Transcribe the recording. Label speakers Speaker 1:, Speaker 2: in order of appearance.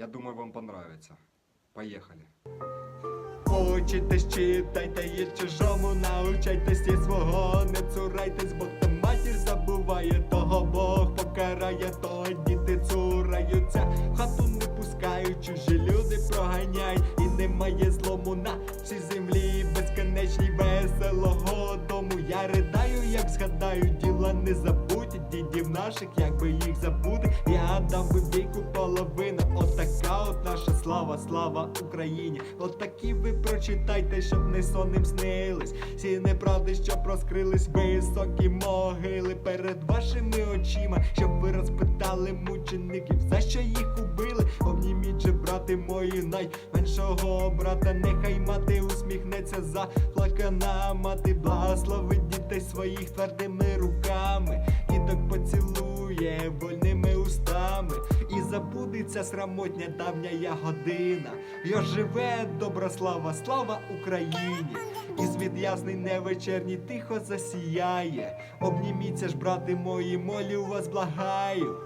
Speaker 1: Я думаю, вам понравится. Поехали.
Speaker 2: Учитесь, читайте і чужому научайтесь і свого не цурайтесь, бо хто матір забуває, того Бог покарає, то діти цураються, хату не пускають, чужі люди проганяють, і немає злому на цій землі безконечній веселого дому. Я ридаю, як згадаю, діла не забудь дідів наших, як би їх забути. Я дам би слава, слава Україні. Отакі ви прочитайте, щоб не сонним снились. Всі неправди, що проскрились, високі могили перед вашими очима, щоб ви розпитали мучеників, за що їх убили. Обніміть же, брати мої, найменшого брата, нехай мати усміхнеться заплакана мати, благословить дітей своїх твердими руками, забудеться срамотня давня година. Йо живе добра слава, слава Україні! І світ ясний невечерній тихо засіяє. Обніміться ж, брати мої, молю вас, благаю.